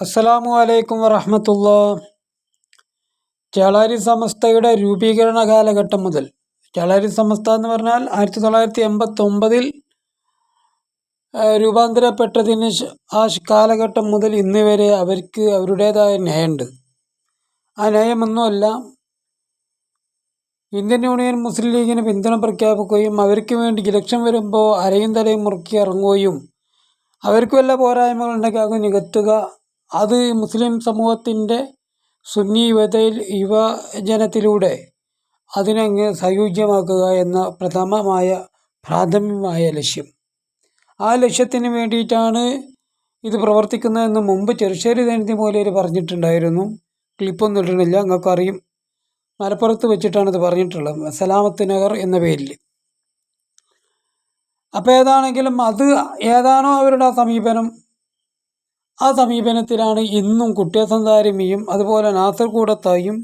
അസ്സലാമു അലൈക്കും വറഹമത്തുള്ള. ചേളാരി സമസ്തയുടെ രൂപീകരണ കാലഘട്ടം മുതൽ ചേളാരി സമസ്ത എന്ന് പറഞ്ഞാൽ ആയിരത്തി തൊള്ളായിരത്തി എൺപത്തൊമ്പതിൽ രൂപാന്തരപ്പെട്ടതിന് ആ കാലഘട്ടം മുതൽ ഇന്ന് വരെ അവർക്ക് അവരുടേതായ നയമുണ്ട്. ആ നയമൊന്നുമല്ല ഇന്ത്യൻ യൂണിയൻ മുസ്ലിം ലീഗിന് പിന്തുണ പ്രഖ്യാപിക്കുകയും അവർക്ക് വേണ്ടി ഇലക്ഷൻ വരുമ്പോൾ അരയും തലയും മുറുക്കി ഇറങ്ങുകയും അവർക്ക് വല്ല പോരായ്മകളുണ്ടെങ്കിൽ അത് നികത്തുക അത് മുസ്ലിം സമൂഹത്തിന്റെ സുന്നി യുവതയിൽ യുവജനത്തിലൂടെ അതിനങ്ങ് സയോജ്യമാക്കുക എന്ന പ്രഥമമായ പ്രാഥമികമായ ലക്ഷ്യം. ആ ലക്ഷ്യത്തിന് വേണ്ടിയിട്ടാണ് ഇത് പ്രവർത്തിക്കുന്നതെന്ന് മുമ്പ് ചെറുശ്ശേരി ദൈനത്തി മൂലയിൽ പറഞ്ഞിട്ടുണ്ടായിരുന്നു. ക്ലിപ്പൊന്നും ഇട്ടിട്ടില്ല നിങ്ങൾക്ക് അറിയും മലപ്പുറത്ത് വെച്ചിട്ടാണ് ഇത് പറഞ്ഞിട്ടുള്ളത് സലാമത്ത് നഗർ എന്ന പേരിൽ. അപ്പോൾ ഏതാണെങ്കിലും അത് ഏതാണോ അവരുടെ സമീപനം ആ സമീപനത്തിലാണ് ഇന്നും കുട്ടിയസന്താരമിയും അതുപോലെ നാസർ കൂടത്തായും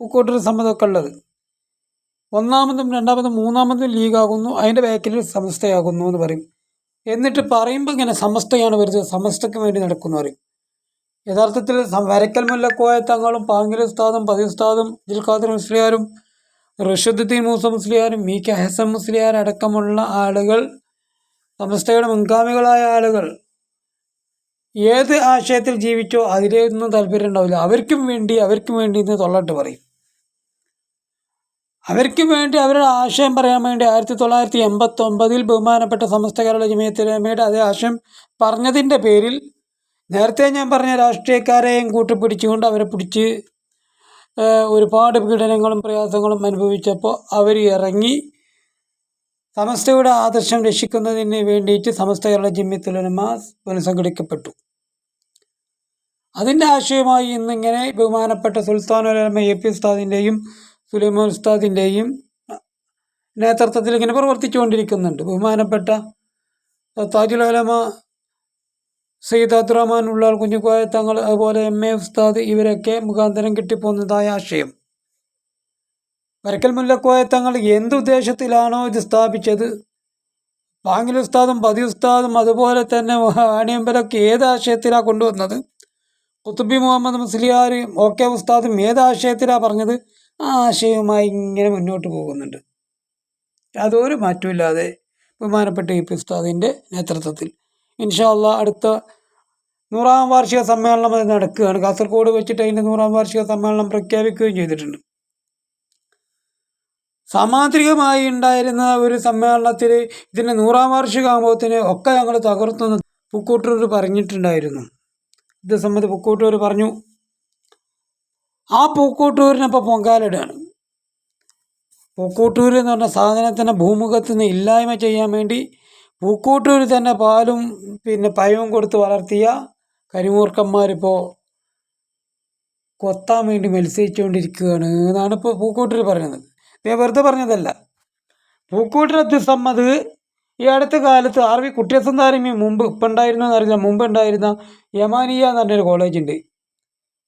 പൂക്കോട്ടൂർ സമ്മതമൊക്കെ ഉള്ളത് ഒന്നാമതും രണ്ടാമതും മൂന്നാമതും ലീഗാകുന്നു. അതിന്റെ ബാക്കിൽ സമസ്തയാകുന്നു എന്ന് പറയും. എന്നിട്ട് പറയുമ്പോൾ ഇങ്ങനെ സമസ്തയാണ് വരുന്നത്. സമസ്തയ്ക്ക് വേണ്ടി നടക്കുന്നു പറയും. യഥാർത്ഥത്തിൽ വരക്കൽ മുല്ലക്കോയ തങ്ങളും പാങ്കിൽ ഉസ്താദും പതി ഉസ്താദും ദിൽ ഖാദർ മുസ്ലിയാരും റഷീദുദ്ദീൻ മൂസ മുസ്ലിയാരും മി കെ ഹസൻ മുസ്ലിയാർ അടക്കമുള്ള ആളുകൾ സമസ്തയുടെ മുൻഗാമികളായ ആളുകൾ ഏത് ആശയത്തിൽ ജീവിച്ചോ അതിലൊന്നും താല്പര്യം ഉണ്ടാവില്ല. അവർക്കും വേണ്ടി അവർക്കും വേണ്ടി എന്ന് തൊള്ളട്ട് പറയും. അവർക്ക് വേണ്ടി അവരുടെ ആശയം പറയാൻ വേണ്ടി ആയിരത്തി തൊള്ളായിരത്തി എൺപത്തി ഒമ്പതിൽ ബഹുമാനപ്പെട്ട സമസ്ത കേരള ജമിയത്തുലമയുടെ അതേ ആശയം പറഞ്ഞതിന്റെ പേരിൽ നേരത്തെ ഞാൻ പറഞ്ഞ രാഷ്ട്രീയക്കാരെയും കൂട്ടിപ്പിടിച്ചുകൊണ്ട് അവരെ പിടിച്ച് ഒരുപാട് പീഡനങ്ങളും പ്രയാസങ്ങളും അനുഭവിച്ചപ്പോൾ അവർ ഇറങ്ങി സമസ്തയുടെ ആദർശം രക്ഷിക്കുന്നതിന് വേണ്ടിയിട്ട് സമസ്ത കേരള ജമിയത്തുലമ പുനഃസംഘടിക്കപ്പെട്ടു. അതിന്റെ ആശയമായി ഇന്നിങ്ങനെ ബഹുമാനപ്പെട്ട സുൽത്താനുലമ എ പി ഉസ്താദിന്റെയും സുലൈമാൻ ഉസ്താദിന്റെയും നേതൃത്വത്തിൽ ഇങ്ങനെ പ്രവർത്തിച്ചുകൊണ്ടിരിക്കുന്നുണ്ട്. ബഹുമാനപ്പെട്ട താജുൽ ഉലമ സയ്യിദ് അബ്ദുറഹ്മാൻ ഉള്ളാൾ കുഞ്ഞുക്കോയ തങ്ങൾ അതുപോലെ എം എ ഉസ്താദ് ഇവരൊക്കെ മുഖാന്തരം കിട്ടിപ്പോകുന്നതായ ആശയം. വരക്കൽ മുല്ലക്കോയ തങ്ങൾ എന്ത് ഉദ്ദേശത്തിലാണോ ഇത് സ്ഥാപിച്ചത്? പാങ്ങിൽ ഉസ്താദും പതി ഉസ്താദും അതുപോലെ തന്നെ ആണിയമ്പലൊക്കെ ഏത് ആശയത്തിലാണ് കൊണ്ടുവന്നത്? കുത്തുബി മുഹമ്മദ് മുസ്ലിയാർ ഓക്കെ ഉസ്താദും ഏത് ആശയത്തിലാണ് പറഞ്ഞത്? ആ ആശയവുമായി ഇങ്ങനെ മുന്നോട്ട് പോകുന്നുണ്ട്. യാതൊരു മാറ്റമില്ലാതെ ബഹുമാനപ്പെട്ട ഇ പി ഉസ്താദിന്റെ നേതൃത്വത്തിൽ. ഇൻഷാല്ല അടുത്ത നൂറാം വാർഷിക സമ്മേളനം അത് നടക്കുകയാണ്. കാസർഗോഡ് വെച്ചിട്ട് അതിന്റെ നൂറാം വാർഷിക സമ്മേളനം പ്രഖ്യാപിക്കുകയും ചെയ്തിട്ടുണ്ട്. സാമാന്ത്രികമായി ഉണ്ടായിരുന്ന ഒരു സമ്മേളനത്തിൽ ഇതിന്റെ നൂറാം വാർഷികമാകുമ്പോഴത്തേന് ഒക്കെ ഞങ്ങൾ തകർത്തുനിന്ന് പൂക്കൂട്ടൂർ പറഞ്ഞിട്ടുണ്ടായിരുന്നു. ഇത് സംബന്ധിച്ച് പൂക്കോട്ടൂർ പറഞ്ഞു ആ പൂക്കോട്ടൂരിനപ്പോൾ പൊങ്കാലിടുകയാണ് പൂക്കോട്ടൂർ എന്ന് പറഞ്ഞ സാധനത്തിനെ ഭൂമുഖത്ത് നിന്ന് ഇല്ലായ്മ ചെയ്യാൻ വേണ്ടി പൂക്കോട്ടൂർ തന്നെ പാലും പിന്നെ പയവും കൊടുത്ത് വളർത്തിയ കരിമൂർക്കന്മാരിപ്പോൾ കൊത്താൻ വേണ്ടി മത്സരിച്ചുകൊണ്ടിരിക്കുകയാണ് എന്നാണ് ഇപ്പോൾ പൂക്കോട്ടൂർ പറയുന്നത്. ഞാൻ വെറുതെ പറഞ്ഞതല്ല. പൂക്കോട്ടൂർ അബ്ദുസമ്മദ് ഈ അടുത്ത കാലത്ത് ആർ വി കുട്ടിയസന്താരമി മുമ്പ് ഇപ്പം ഉണ്ടായിരുന്നോ എന്നറിയില്ല. മുമ്പ് ഉണ്ടായിരുന്ന യമാനിയ എന്ന് പറഞ്ഞൊരു കോളേജ് ഉണ്ട്.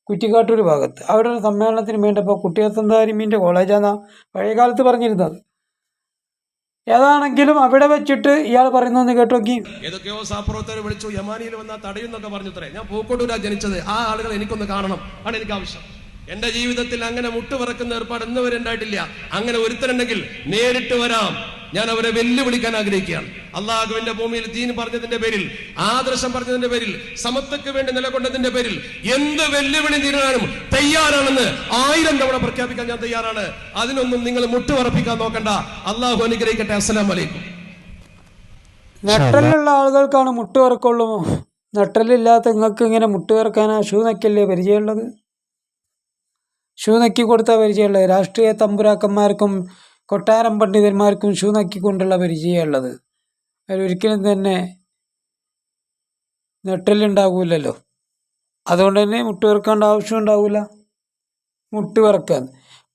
കുറ്റിക്കാട്ടൂർ ഭാഗത്ത്. അവിടെ ഒരു സമ്മേളനത്തിന് വേണ്ടപ്പോൾ കുട്ടിയസന്താരിമീന്റെ കോളേജാണ് പഴയ കാലത്ത് പറഞ്ഞിരുന്നത്. ഏതാണെങ്കിലും അവിടെ വെച്ചിട്ട് ഇയാൾ പറയുന്നതെന്ന് കേട്ടു നോക്കി. ഏതൊക്കെയോ സാപ്രവർത്തകർ വിളിച്ചു യമാനിയിൽ വന്നാൽ തടയുന്നൊക്കെ പറഞ്ഞു തരേ ഞാൻ പൂക്കോട്ടൂരാ ജനിച്ചത്. ആ ആളുകൾ എനിക്കൊന്ന് കാണണം. ആണ് എനിക്ക് ആവശ്യം. എന്റെ ജീവിതത്തിൽ അങ്ങനെ മുട്ടുപറക്കുന്ന ഏർപ്പാട് ഇന്നുവരെ ഉണ്ടായിട്ടില്ല. അങ്ങനെ ഒരുത്തരുണ്ടെങ്കിൽ നേരിട്ട് വരാം. ഞാൻ അവരെ വെല്ലുവിളിക്കാൻ ആഗ്രഹിക്കുകയാണ്. അള്ളാഹുവിന്റെ ഭൂമിയിൽ ദീൻ പറഞ്ഞതിന്റെ പേരിൽ ആദർശം പറഞ്ഞതിന്റെ പേരിൽ സമത്വക്ക് വേണ്ടി നിലകൊണ്ടതിന്റെ പേരിൽ എന്ത് വെല്ലുവിളി നേരിടാനും തയ്യാറാണെന്ന് ആയിരം തവണ പ്രഖ്യാപിക്കാൻ ഞാൻ തയ്യാറാണ്. അതിനൊന്നും നിങ്ങൾ മുട്ടുപറപ്പിക്കാൻ നോക്കണ്ട. അള്ളാഹു അനുഗ്രഹിക്കട്ടെ. അസ്സലാം വലൈക്കും നെട്ടലുള്ള ആളുകൾക്കാണ് മുട്ടുവറക്കുള്ളൂ നെട്ടലില്ലാത്ത നിങ്ങൾക്ക് ഇങ്ങനെ മുട്ടുവറക്കാനാ ഷൂ നക്കല്ലേ പരിചയമുള്ളത്? ഷൂ നക്കി കൊടുത്ത പരിചയമുള്ളത്. രാഷ്ട്രീയ തമ്പുരാക്കന്മാർക്കും കൊട്ടാരം പണ്ഡിതന്മാർക്കും ഷൂ നക്കിക്കൊണ്ടുള്ള പരിചയമുള്ളത് അവരൊരിക്കലും തന്നെ നെട്ടലുണ്ടാകില്ലല്ലോ അതുകൊണ്ട് തന്നെ മുട്ട് വിറക്കേണ്ട ആവശ്യം ഉണ്ടാവില്ല മുട്ട് വിറക്കാൻ.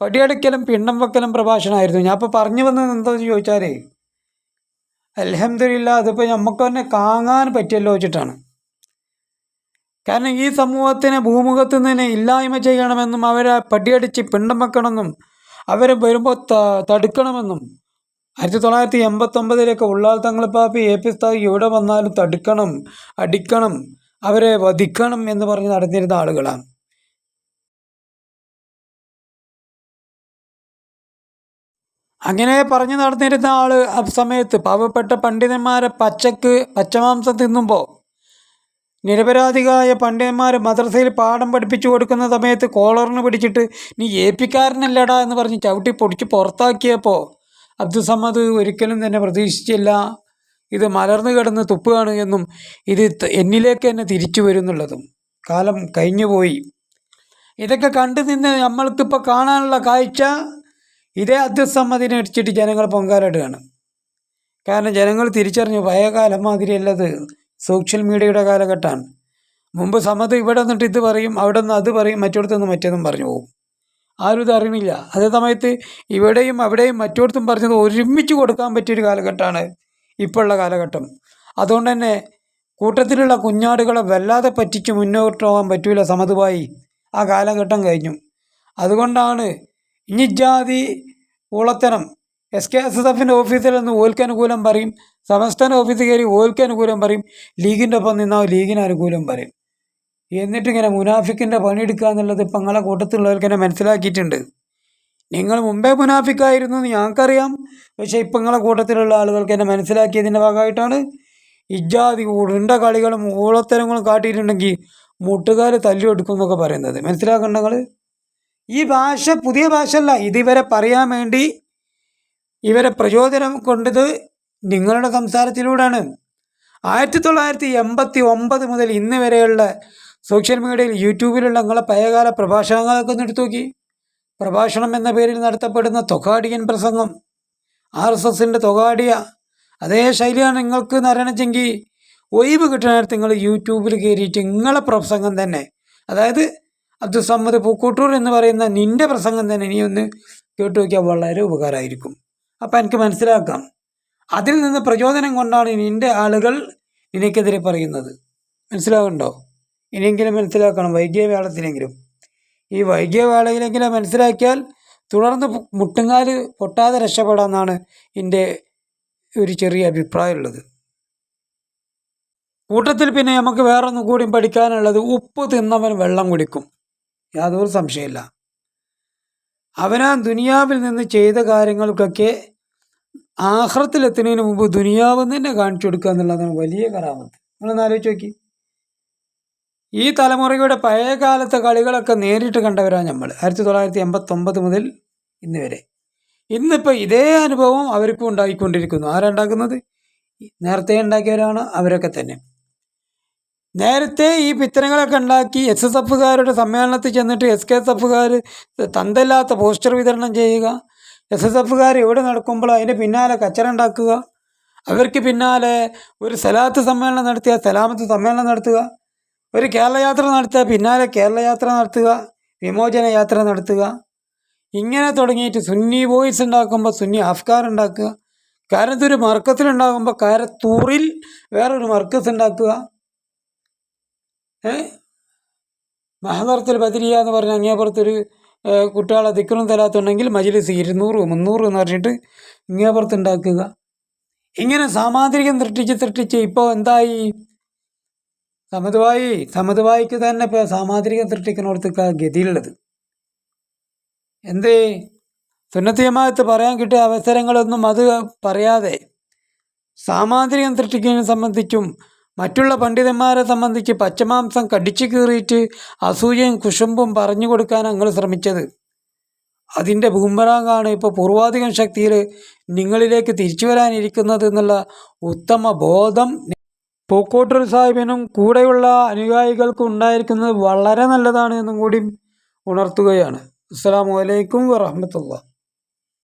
പടിയടക്കലും പിണ്ണം വെക്കലും പ്രഭാഷണമായിരുന്നു. ഞാൻ ഇപ്പോൾ പറഞ്ഞു വന്നത് എന്താണെന്ന് ചോദിച്ചാലേ അലഹമില്ല അതിപ്പോൾ നമുക്ക് തന്നെ കാങ്ങാൻ പറ്റിയല്ലോ വെച്ചിട്ടാണ്. കാരണം ഈ സമൂഹത്തിനെ ഭൂമുഖത്ത് നിന്ന് ഇല്ലായ്മ ചെയ്യണമെന്നും അവരെ പടിയടിച്ച് പിണ്ടം വെക്കണമെന്നും അവരെ വരുമ്പോൾ തടുക്കണമെന്നും. ആയിരത്തി തൊള്ളായിരത്തി എൺപത്തൊമ്പതിലൊക്കെ ഉള്ളാൽ തങ്ങൾ പാപ്പി എ പി സ്ഥായി എവിടെ വന്നാലും തടുക്കണം അടിക്കണം അവരെ വധിക്കണം എന്ന് പറഞ്ഞ് നടന്നിരുന്ന ആളുകളാണ്. അങ്ങനെ പറഞ്ഞു നടന്നിരുന്ന ആൾ ആ സമയത്ത് പാവപ്പെട്ട പണ്ഡിതന്മാരെ പച്ചക്ക് പച്ചമാംസം തിന്നുമ്പോൾ നിരപരാധികളായ പണ്ഡിതന്മാർ മദ്രസയിൽ പാഠം പഠിപ്പിച്ചു കൊടുക്കുന്ന സമയത്ത് കോളറിന് പിടിച്ചിട്ട് നീ ഏപ്പിക്കാരനല്ലടാ എന്ന് പറഞ്ഞ് ചവിട്ടി പൊടിച്ച് പുറത്താക്കിയപ്പോൾ അബ്ദുസമ്മദ് ഒരിക്കലും തന്നെ പ്രതീക്ഷിച്ചില്ല. ഇത് മലർന്നു കിടന്ന് തുപ്പുകയാണ് എന്നും ഇത് എന്നിലേക്ക് തന്നെ തിരിച്ചു വരുന്നുള്ളതും കാലം കഴിഞ്ഞു പോയി. ഇതൊക്കെ കണ്ടു നിന്ന് നമ്മൾക്കിപ്പോൾ കാണാനുള്ള കാഴ്ച ഇതേ അധ്യസമ്മതിനെ അടിച്ചിട്ട് ജനങ്ങൾ പൊങ്കാലിടുകയാണ് കാരണം ജനങ്ങൾ തിരിച്ചറിഞ്ഞു പഴയ കാലം മാതിരിയല്ലത്. സോഷ്യൽ മീഡിയയുടെ കാലഘട്ടമാണ്. മുമ്പ് സമത് ഇവിടെ നിന്നിട്ട് ഇത് പറയും അവിടെ നിന്ന് അത് പറയും മറ്റിടത്തു നിന്ന് മറ്റേതും പറഞ്ഞു പോകും. ആരും ഇത് അറിയണില്ല അതേ സമയത്ത് ഇവിടെയും അവിടെയും മറ്റിടത്തും പറഞ്ഞത് ഒരുമിച്ച് കൊടുക്കാൻ പറ്റിയൊരു കാലഘട്ടമാണ് ഇപ്പോഴുള്ള കാലഘട്ടം. അതുകൊണ്ട് തന്നെ കൂട്ടത്തിലുള്ള കുഞ്ഞാടുകളെ വല്ലാതെ പറ്റിച്ച് മുന്നോട്ട് പോകാൻ പറ്റൂല സമതുമായി ആ കാലഘട്ടം കഴിഞ്ഞു. അതുകൊണ്ടാണ് ഇനി ജാതി ഊളത്തനം എസ് കെ എസ് എസ് എഫിന്റെ ഓഫീസിൽ നിന്ന് അനുകൂലം പറയും. സംസ്ഥാന ഓഫീസിൽ കയറി ഓൽക്ക് അനുകൂലം പറയും. ലീഗിന്റെ ഒപ്പം നിന്നാൽ ലീഗിന് അനുകൂലം പറയും. എന്നിട്ട് ഇങ്ങനെ മുനാഫിക്കിന്റെ പണിയെടുക്കുക എന്നുള്ളത് ഇപ്പം നിങ്ങളെ കൂട്ടത്തിലുള്ളവർക്ക് തന്നെ മനസ്സിലാക്കിയിട്ടുണ്ട്. നിങ്ങൾ മുമ്പേ മുനാഫിക്കായിരുന്നു എന്ന് ഞങ്ങൾക്കറിയാം. പക്ഷേ ഇപ്പം നിങ്ങളെ കൂട്ടത്തിലുള്ള ആളുകൾക്ക് എന്നെ മനസ്സിലാക്കിയതിന്റെ ഭാഗമായിട്ടാണ്. ഇജാതി ഉണ്ട കളികളും ഊളത്തരങ്ങളും കാട്ടിയിട്ടുണ്ടെങ്കിൽ മുട്ടുകാർ തല്ലിയെടുക്കും എന്നൊക്കെ പറയുന്നത്. മനസ്സിലാക്കണ്ട നിങ്ങൾ ഈ ഭാഷ പുതിയ ഭാഷ അല്ല ഇതിവരെ പറയാൻ വേണ്ടി ഇവരെ പ്രചോദനം കൊണ്ടത് നിങ്ങളുടെ സംസാരത്തിലൂടെയാണ്. ആയിരത്തി തൊള്ളായിരത്തി എൺപത്തി ഒമ്പത് മുതൽ ഇന്ന് വരെയുള്ള സോഷ്യൽ മീഡിയയിൽ യൂട്യൂബിലുള്ള നിങ്ങളെ പഴയകാല പ്രഭാഷണങ്ങളൊക്കെ ഒന്ന് എടുത്തു നോക്കി. പ്രഭാഷണം എന്ന പേരിൽ നടത്തപ്പെടുന്ന തൊഗാഡിയൻ പ്രസംഗം ആർ എസ് എസിന്റെ തൊഗാഡിയ അതേ ശൈലിയാണ് നിങ്ങൾക്ക് നരണച്ചെങ്കിൽ ഒഴിവ് കിട്ടുന്ന നേരത്ത് നിങ്ങൾ യൂട്യൂബിൽ കയറിയിട്ട് നിങ്ങളെ പ്രസംഗം തന്നെ അതായത് അബ്ദുസമ്മദ് പൂക്കൂട്ടൂർ എന്ന് പറയുന്ന നിന്റെ പ്രസംഗം തന്നെ നീ ഒന്ന് കേട്ടു നോക്കിയാൽ വളരെ ഉപകാരമായിരിക്കും. അപ്പം എനിക്ക് മനസ്സിലാക്കാം. അതിൽ നിന്ന് പ്രചോദനം കൊണ്ടാണ് നിന്റെ ആളുകൾ നിനക്കെതിരെ പറയുന്നത്. മനസ്സിലാകുന്നുണ്ടോ ഇനിയെങ്കിലും മനസ്സിലാക്കണം വൈകിയവേളത്തിലെങ്കിലും ഈ വൈകിയ വേളയിലെങ്കിലും മനസ്സിലാക്കിയാൽ തുടർന്ന് മുട്ടുങ്ങാൽ പൊട്ടാതെ രക്ഷപ്പെടാമെന്നാണ് എന്റെ ഒരു ചെറിയ അഭിപ്രായമുള്ളത്. കൂട്ടത്തിൽ പിന്നെ നമുക്ക് വേറൊന്നും കൂടി പഠിക്കാനുള്ളത് ഉപ്പ് തിന്നവൻ വെള്ളം കുടിക്കും. യാതൊരു സംശയമില്ല അവനാ ദുനിയാവിൽ നിന്ന് ചെയ്ത കാര്യങ്ങൾക്കൊക്കെ ആഹ്രത്തിലെത്തുന്നതിന് മുമ്പ് ദുനിയാവ് തന്നെ കാണിച്ചു കൊടുക്കുക എന്നുള്ളതാണ് വലിയ കറാമത്ത് നിങ്ങളൊന്ന് ആലോചിച്ച് നോക്കി. ഈ തലമുറയുടെ പഴയ കാലത്തെ കളികളൊക്കെ നേരിട്ട് കണ്ടവരാണ് നമ്മൾ ആയിരത്തി തൊള്ളായിരത്തി എൺപത്തൊമ്പത് മുതൽ ഇന്ന് വരെ. ഇന്നിപ്പോൾ ഇതേ അനുഭവം അവർക്കും ഉണ്ടായിക്കൊണ്ടിരിക്കുന്നു. ആരുണ്ടാക്കുന്നത് നേരത്തെ ഉണ്ടാക്കിയവരാണ് അവരൊക്കെ തന്നെ. നേരത്തെ ഈ പിത്തനങ്ങളൊക്കെ ഉണ്ടാക്കി എസ് എസ് എഫുകാരുടെ സമ്മേളനത്തിൽ ചെന്നിട്ട് എസ് കെ എസ് എഫുകാർ തന്തല്ലാത്ത പോസ്റ്റർ വിതരണം ചെയ്യുക. എസ് എസ് എഫുകാർ എവിടെ നടക്കുമ്പോൾ അതിന്റെ പിന്നാലെ കച്ചറ ഉണ്ടാക്കുക. അവർക്ക് പിന്നാലെ ഒരു സലാത്ത് സമ്മേളനം നടത്തിയ സലാമത്ത് സമ്മേളനം നടത്തുക. ഒരു കേരളയാത്ര നടത്തുക പിന്നാലെ കേരളയാത്ര നടത്തുക വിമോചന യാത്ര നടത്തുക. ഇങ്ങനെ തുടങ്ങിയിട്ട് സുന്നി ബോയ്സ് ഉണ്ടാക്കുമ്പോൾ സുന്നി അഫ്കാർ ഉണ്ടാക്കുക. കാരത്തൂർ മർക്കത്തിലുണ്ടാകുമ്പോൾ കാരത്തൂറിൽ വേറൊരു മർക്കസ് ഉണ്ടാക്കുക. മഹദർത്തിൽ ബദരിയ എന്ന് പറഞ്ഞ അങ്ങേപ്പുറത്തൊരു കുട്ടികളെ ദിക്കറും തരാത്തുണ്ടെങ്കിൽ മജിലിസ് ഇരുന്നൂറ് മുന്നൂറ് എന്ന് പറഞ്ഞിട്ട് ഇങ്ങേപ്പുറത്ത് ഉണ്ടാക്കുക. ഇങ്ങനെ സാമാന്ത്രികം സൃഷ്ടിച്ച് സൃഷ്ടിച്ച് ഇപ്പോൾ എന്തായി? സമതുവായി സമതുവായിക്ക് തന്നെ ഇപ്പോൾ സാമാന്ത്രികം സൃഷ്ടിക്കുന്നിടത്തേക്ക് ഗതിയുള്ളത്. എന്തേ? സുന്നത്ത് ജമാഅത്ത് പറയാൻ കിട്ടിയ അവസരങ്ങളൊന്നും അത് പറയാതെ സാമാന്ത്രികം സൃഷ്ടിക്കുന്നതിനെ സംബന്ധിച്ചും മറ്റുള്ള പണ്ഡിതന്മാരെ സംബന്ധിച്ച് പച്ചമാംസം കടിച്ചു കീറിയിട്ട് അസൂയയും കുശുമ്പും പറഞ്ഞു കൊടുക്കാൻ അങ്ങൾ ശ്രമിച്ചത്. അതിന്റെ ബൂമറാങ്ങാണ് ഇപ്പോൾ പൂർവാധികം ശക്തിയിൽ നിങ്ങളിലേക്ക് തിരിച്ചു വരാനിരിക്കുന്നത് എന്നുള്ള ഉത്തമ ബോധം. പൂക്കോട്ടൂർ സാഹിബിനും കൂടെയുള്ള അനുയായികൾക്കും ഉണ്ടായിരിക്കുന്നത് വളരെ നല്ലതാണ് എന്നും കൂടി ഉണർത്തുകയാണ്. അസ്സാം വലൈക്കും വറഹമത്തുള്ള